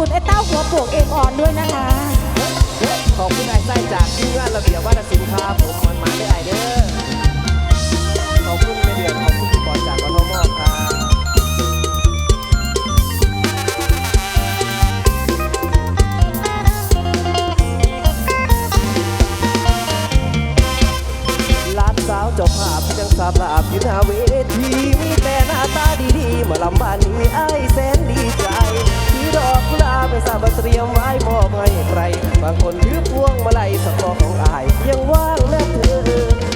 คุณไอ้เต้าหัวโปกเอ็มอ่อนด้วยนะคะ ขอบคุณไอ้ไส้จากทีมงานระเบียบวัฒนศิลป์ครับผมมันมาได้ไอเด้อขอบคุณไม่เดือดขอบคุณพี่บอลจากกทมครับลาดสาวเจ้าภาพยังสาบลาบอยู่หน้าเวทีมีแต่หน้าตาดีๆมาลำบ้านนี้ไอ้แสนดีใจ ไม่ทราบว่าเตรียมไว้มอบให้ใคร บางคนถือพวงมาลัยสักอของอาย ยังว่างนะเธอ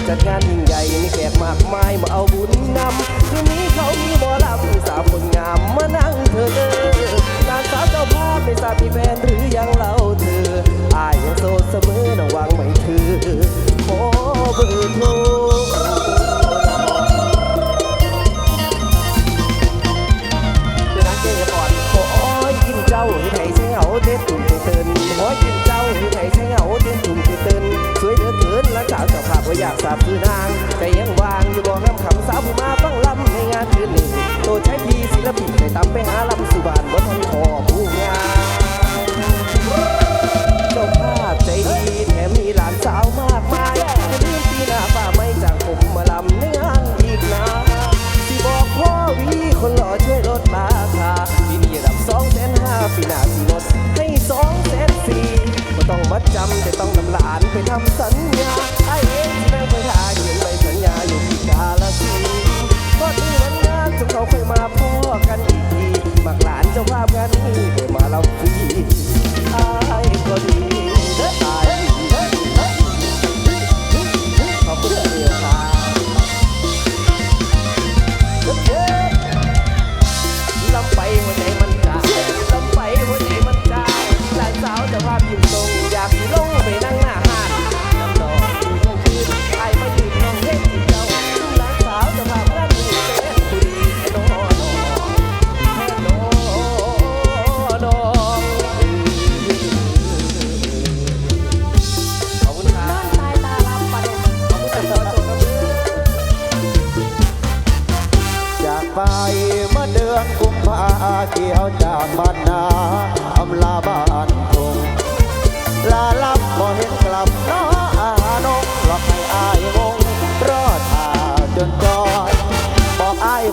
จัดงานยิ่งใหญ่มีแขกมากมายมาเอาบุญนะาพก็อยากสาบคือนางแต่ยังวางอยู่บอกน้ำคำสาวผู้มาฟังลำในงานคืนนี้โตใช้พีศิลปินไปตามไปหาลำ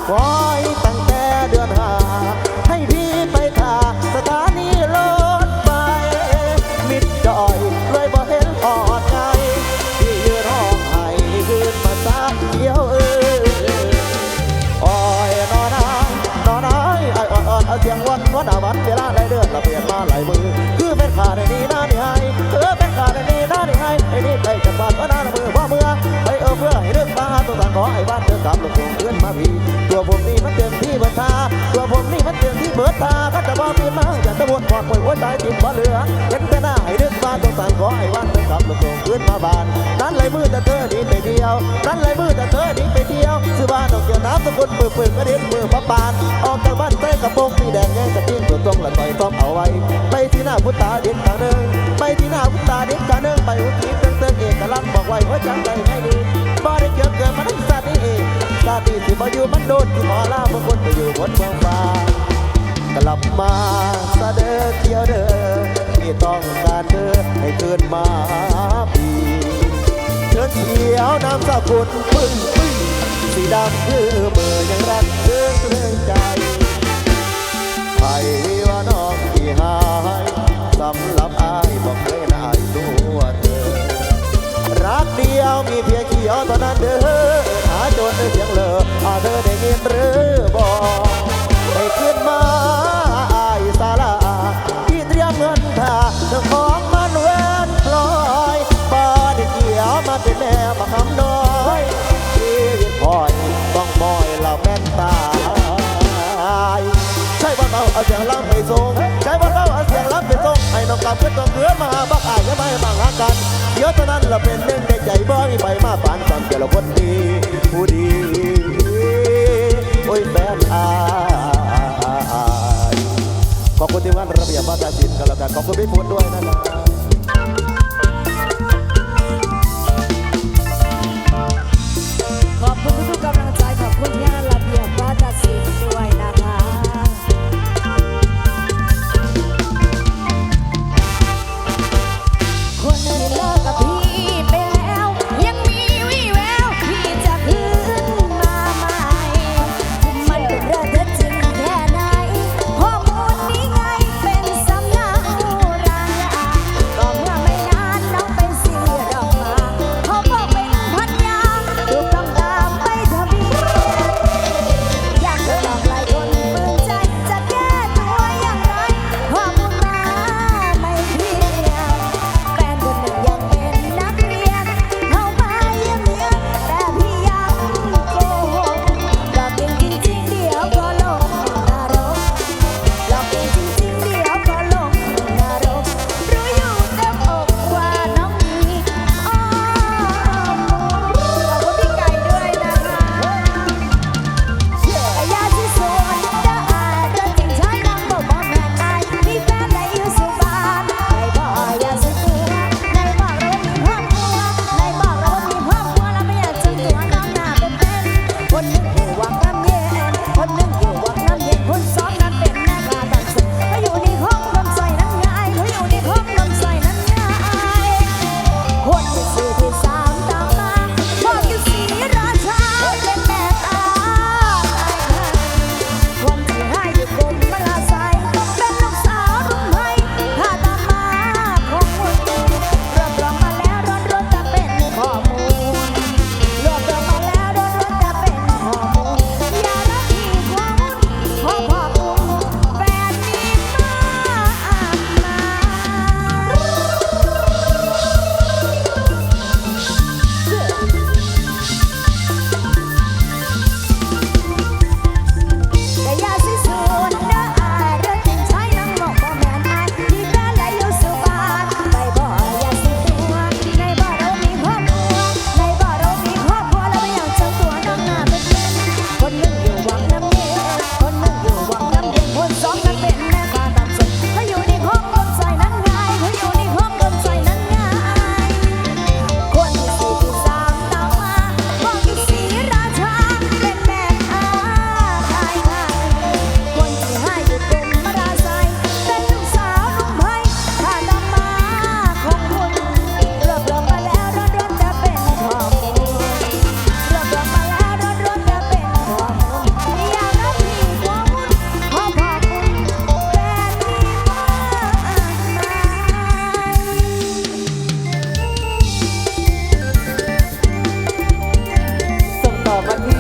คอยตั้งแต่เดือนหาให้พี่ไปทาสถานีรถไฟมิดจอยเลยบ่เห็นออดไงที่ยืนร้องไห้คืนมาสาเดียวเอออ้ยนอนนายนอนายไอ้อ่อนอ่อนเอาเสียงวันวันอาวันเวลาได้เดือนละเปลี่ยนมาหลายมือคือเป็นขาในนี้น้านี่ให้เออเป็นขาในนี้น้านี่ให้ไอ้นี่ไปจากบ้านก็หน้ามือพ่อเมือไปเออเพื่อให้เรื่องมาตัวต่าขอไอ้บ้านเดินตามลงลงเพื่อนมาพี่ ตัวผมนี่มันเต็มที่เบิดทาตัวผมนี่มันเต็มที่เบิดทาก็จะบอกพี่มาอยากตะวนบอกป่วยหัวใจติดบ่เหลือเห็นแต่หน้าให้เรื่องมาตัวต่งขอไอ้บ้านเดินตามลงลงเพื่อนมาบานนั้นเลยมือแต่เธอดีไปเดียวนั้นเลยมือแต่เธอดีไปเดียวซื้อบ้านดอกเกี่ยวน้ำสกุลมือปืนกระเด็นมือพระปานออกจากบ้านใส่กระโปรงสีแดงแง่กระติ้งตัวตรงละต่อยต้อมเอาไว้ ไปที่หน้าพุทธาเด็กทางหนึ่งไปที่หน้าพุทธาเด็กทางหนึ่งไปหุบทีเติงเติงเอกลักษณ์บอกไว้ว่าจังใจให้ดีบ่ได้เกี่ยวเกิดมาทั้งชาตินี้เองชาติ ที่มาอยู่มันโดนที่หมอลาบางคนไปอยู่บนเมืองฟ้ากลับมาซะเด้อเที่ยวเด้อที่ต้องการเธอให้คืนมาปีเชิญเที่ยวน้ำสกุลปึ้งปึ้งสีดำคือเบอร์ยังรักเธอเรื่องใจใครว่าน้องที่หายสำหรับอายบอกเคยนาอายตัวเธอรักเดียวมีเพียงเขียวเท่านั้นเด้อ หรือบอกได้ขึ้นมาอายสาลาที่เตรียมเงินท่าเจ้าของมันเว้นปล่อยปาได้เกี่ยวมาเป็นแม่มาคำน้อยชีวิตคอยต้องมอยละแม่นตายใช่ว่าเขาเอาเสียงล้ำไปส่งใช่ว่าเขาเอาเสียงล้ำไปส่งให้น้องกลับขึ้นตัวเกลือมาบักอายยังไม่บังหากันเดี๋ยวตอนนั้นเราเป็นหนึ่งในใจบ่มีใบมาปานความเจริญคนดี ขอบคุณพี่พุทธด้วยนะครับ Thank you.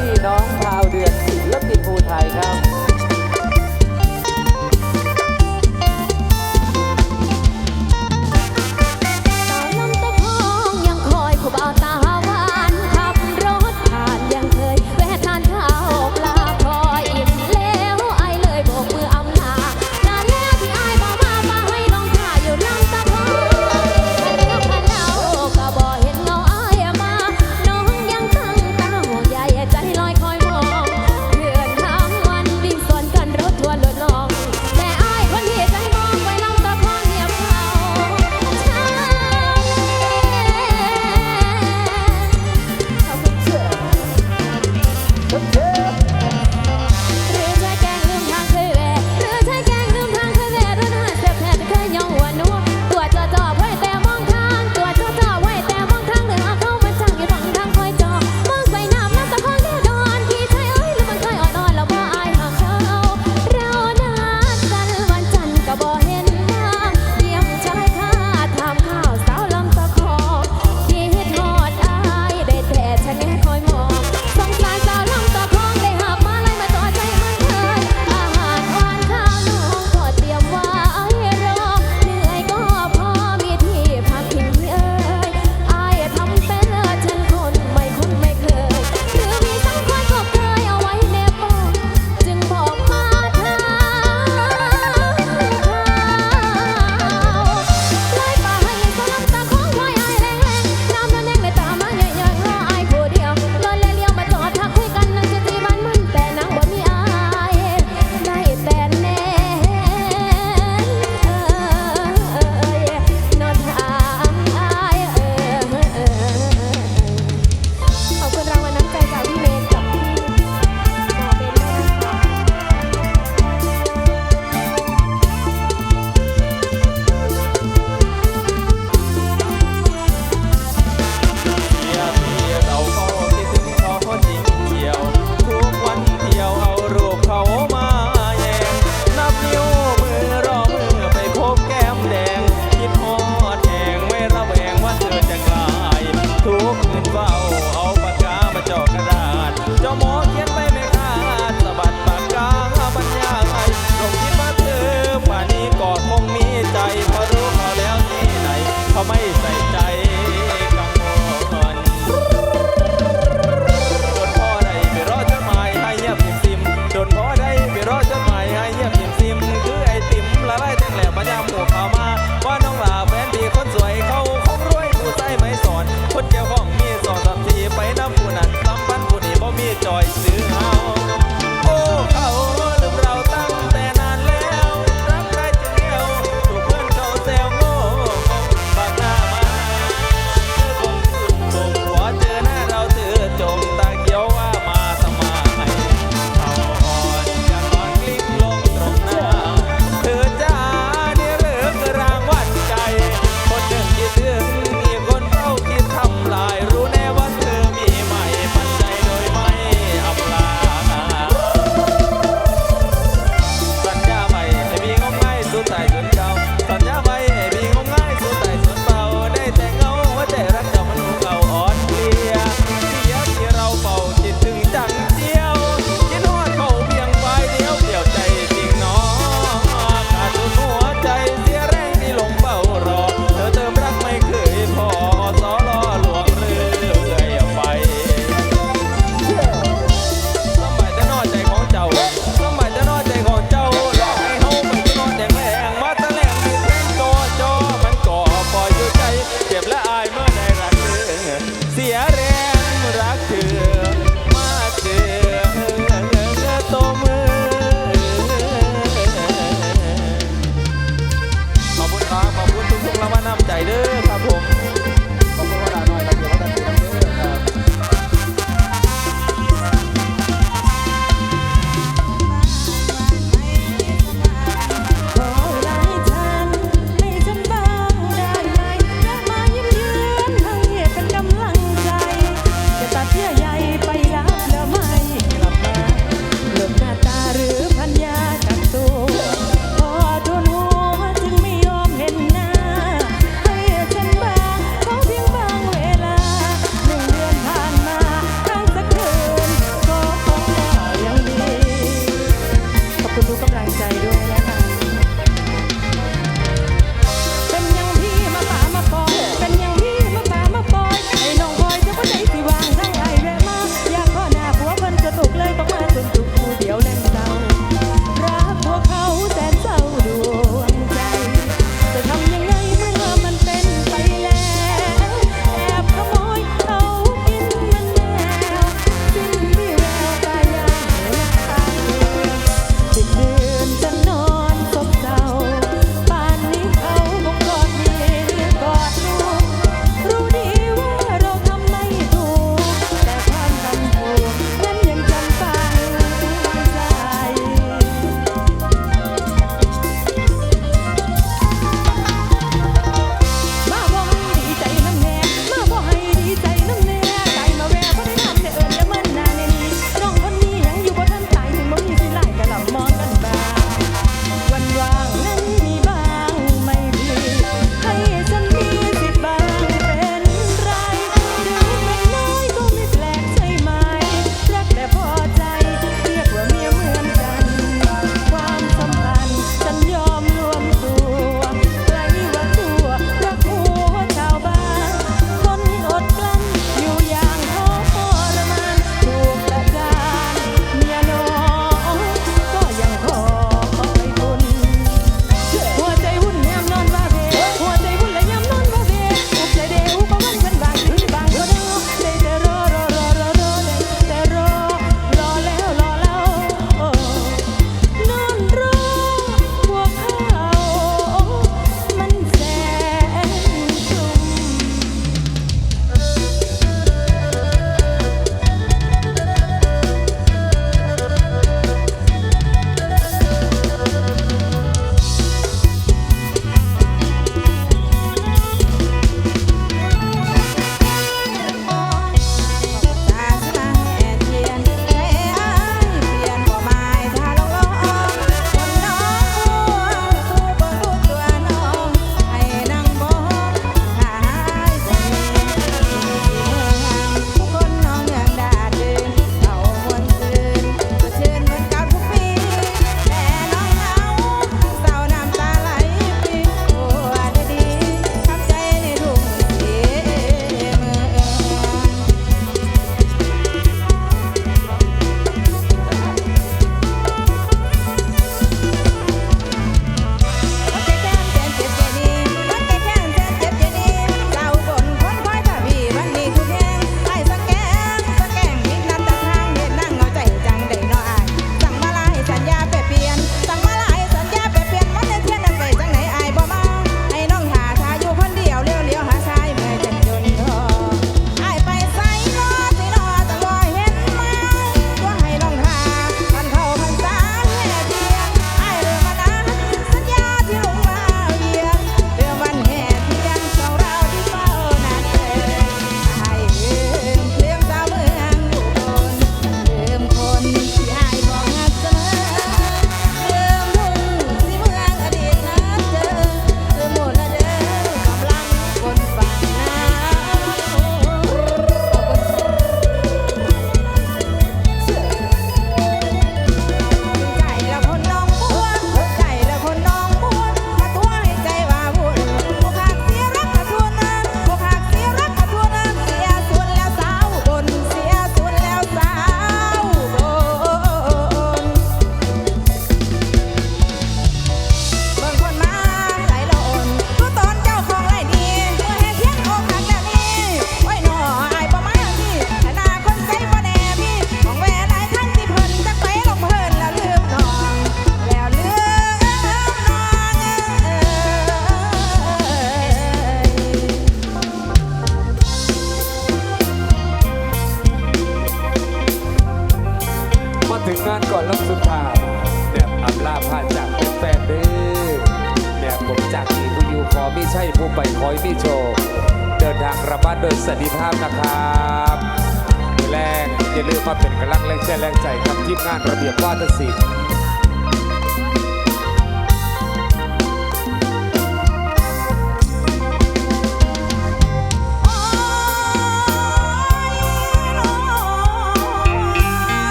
Nada Seca.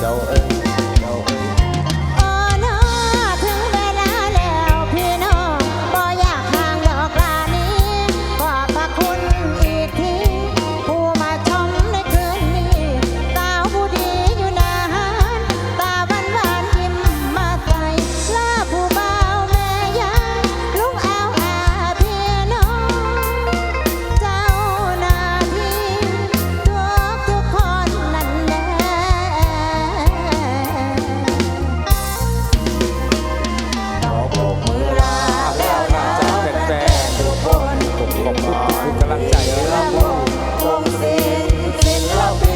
So. อบคุณทุกกำลังใจนะครั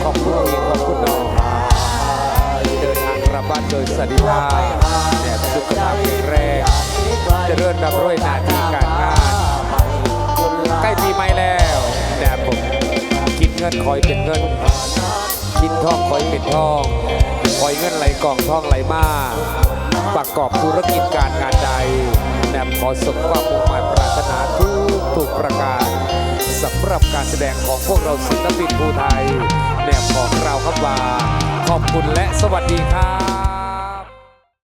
ขอบคุณเองขอบคุณน้องเดินทางกลับบ้านโดยสันติภาพแต่สุขภาพแข็งแรงจะเริ่มรับรวยหน้าที่การงานใกล้ปีใหม่แล้วแนะผมคิดเงินคอยเป็นเงิน คิดทองคอยเป็นทองคอยเงินไหลกองทองไหลมาประกอบธุรกิจการงานใดแนบขอสมความมุ่งหมายปรารถนาทุก ทุกประการสำหรับการแสดงของพวกเราศิลปินภูไทยแนบของเราครับว่าขอบคุณและสวัสดีครับ